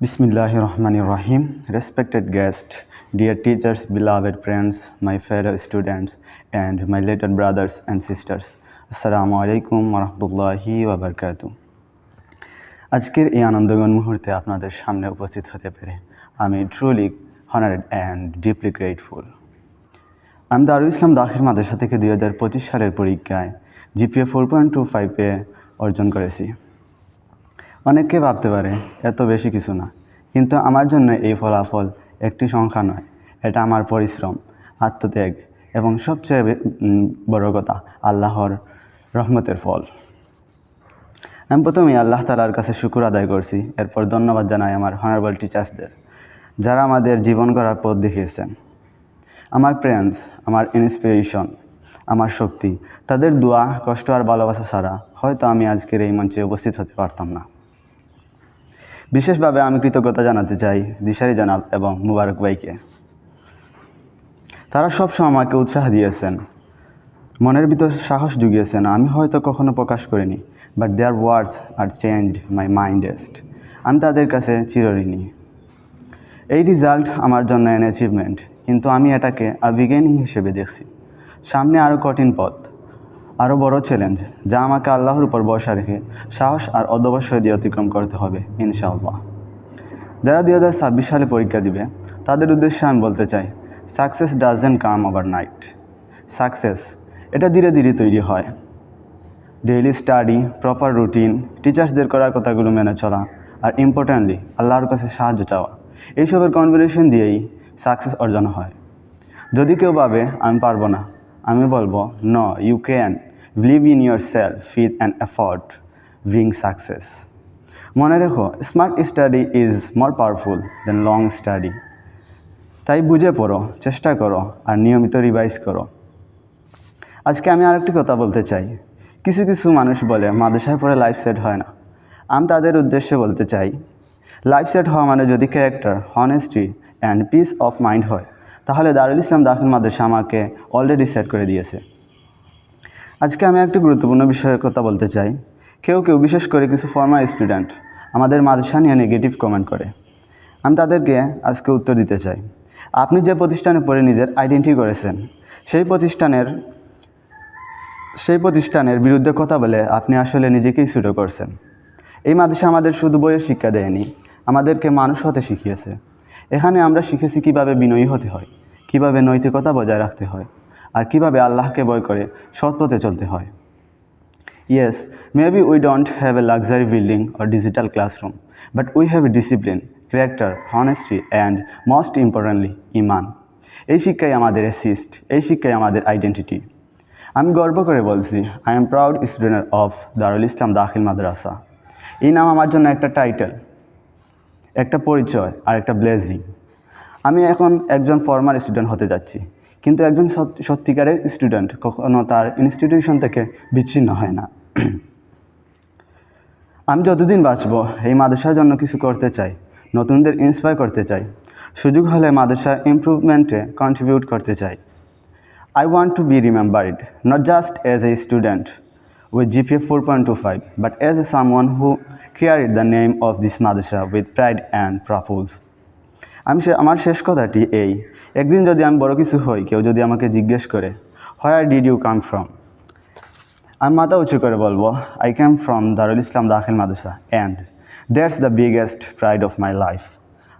Bismillah ar-Rahman ar-Rahim. Respected guests, dear teachers, beloved friends, my fellow students, and my little brothers and sisters. Assalamu alaikum wa rahmatullahi wa barakatuh. আজকের এই আনন্দগণ মুহূর্তে আপনাদের সামনে উপস্থিত হতে পেরে আমি truly honoured and deeply grateful আমি দারুল ইসলাম দাখিল মাদ্রাসা থেকে দুই হাজার পঁচিশ সালের পরীক্ষায় জিপিএ ফোর পয়েন্ট টু ফাইভে অর্জন করেছি অনেকে ভাবতে পারে এত বেশি কিছু না। কিন্তু আমার জন্য এই ফলাফল একটি সংখ্যা নয়। এটা আমার পরিশ্রম, আত্মত্যাগ এবং সবচেয়ে বড় কথা, আল্লাহর রহমতের ফল। আমি প্রথমেই আল্লাহ তালার কাছে শুকুর আদায় করছি। এরপর ধন্যবাদ জানাই আমার হনারেবল টিচার্সদের যারা আমাদের জীবন করার পথ দেখিয়েছেন। আমার ফ্রেন্ডস আমার ইন্সপিরেশন আমার শক্তি, তাদের দোয়া, কষ্ট আর ভালোবাসা ছাড়া হয়তো আমি আজকের এই মঞ্চে উপস্থিত হতে পারতাম না। বিশেষভাবে আমি কৃতজ্ঞতা জানাতে চাই দিশারি জানাব এবং মুবারক ভাইকে। তারা সবসময় আমাকে উৎসাহ দিয়েছেন। মনের ভিতর সাহস জুগিয়েছেন। আমি হয়তো কখনো প্রকাশ করিনি but their words are change my mindset আমি তাদের কাছে চিরঋণী। এই রেজাল্ট আমার জন্য এন অ্যাচিভমেন্ট কিন্তু আমি এটাকে আ বিগিনিং হিসেবে দেখছি। সামনে আরও কঠিন পথ। আরও বড় চ্যালেঞ্জ যা আমাকে আল্লাহর উপর ভরসা রেখে সাহস আর অধ্যবসায় দিয়ে অতিক্রম করতে হবে, ইনশাআল্লাহ। যারা দুই হাজার ছাব্বিশ সালে পরীক্ষা দিবে, তাদের উদ্দেশ্যে আমি বলতে চাই success doesn't come overnight success এটা ধীরে ধীরে তৈরি হয়। ডেইলি স্টাডি প্রপার রুটিন টিচার্সদের করার কথাগুলো মেনে চলা, আর ইম্পর্ট্যান্টলি আল্লাহর কাছে সাহায্য চাওয়া, এইসবের কনভিনেশন দিয়েই সাকসেস অর্জন হয়। যদি কেউ ভাবে, আমি পারব না, আমি বলব no you can believe in yourself with and effort bring success মনে রেখো smart study is more powerful than long study তাই বুঝে পড়ো, চেষ্টা করো আর নিয়মিত রিভাইজ করো। আজকে আমি আরেকটি কথা বলতে চাই। কিছু কিছু মানুষ বলে মাদ্রাসায় পড়ে লাইফ সেট হয় না। আমি তাদের উদ্দেশ্যে বলতে চাই লাইফ সেট হওয়া মানে যদি character honesty and peace of mind হয়, তাহলে দারুল ইসলাম দাখিল মাদ্রাসা আমাকে অলরেডি সেট করে দিয়েছে। আজকে আমি একটি গুরুত্বপূর্ণ বিষয়ের কথা বলতে চাই। কেউ কেউ, বিশেষ করে কিছু ফর্মাল স্টুডেন্ট আমাদের মাদ্রাসা নিয়ে নেগেটিভ কমেন্ট করে। আমি তাদেরকে আজকে উত্তর দিতে চাই। আপনি যে প্রতিষ্ঠানে পড়ে নিজের আইডেন্টি করেছেন সেই প্রতিষ্ঠানের সেই প্রতিষ্ঠানের বিরুদ্ধে কথা বলে আপনি আসলে নিজেকেই ছোটো করছেন। এই মাদ্রাসা আমাদের শুধু বইয়ের শিক্ষা দেয়নি, আমাদেরকে মানুষ হতে শিখিয়েছে। এখানে আমরা শিখেছি কীভাবে বিনয়ী হতে হয়, কীভাবে নৈতিকতা বজায় রাখতে হয় আর কীভাবে আল্লাহকে ভয় করে? সৎ পথে চলতে হয়। Yes, we don't have have a building building digital classroom but we have a discipline character honesty, and most importantly, ইমান এই শিক্ষাই আমাদের অ্যাসিস্ট এই শিক্ষাই আমাদের আইডেন্টিটি আমি গর্ব করে বলছি I am proud student of Darul Islam Dakhil Madrasa এই নাম আমার জন্য একটা টাইটেল একটা পরিচয় আর একটা ব্লেজিং আমি এখন একজন ফর্মাল স্টুডেন্ট হতে যাচ্ছি। কিন্তু একজন সত- সত্যিকারের স্টুডেন্ট কখনো তার ইনস্টিটিউশন থেকে বিচ্ছিন্ন হয় না আমি যতদিন বাঁচব, এই মাদ্রাসার জন্য কিছু করতে চাই, নতুনদের ইন্সপায়ার করতে চাই, সুযোগ হলে মাদ্রাসার ইমপ্রুভমেন্টে কন্ট্রিবিউট করতে চাই I want to be remembered, not just as a student with GPA 4.25 but as a someone who carried the name of this madrasa with pride and purpose. আমি আমার শেষ কথাটি এই একদিন যদি আমি বড় কিছু হই, কেউ যদি আমাকে জিজ্ঞেস করে where did you come from আমি মাথা উঁচু করে বলব I came from Darul Islam Dakhil Madrasa and that's the biggest pride of my life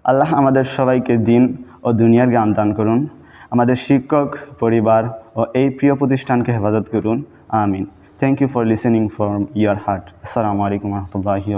Allah আমাদের সবাইকে দিন ও দুনিয়ার জ্ঞান দান করুন, আমাদের শিক্ষক, পরিবার ও এই প্রিয় প্রতিষ্ঠানকে হেফাজত করুন, আমিন। Thank you for listening from your heart আসসালামু আলাইকুম রহমতুল্লাহি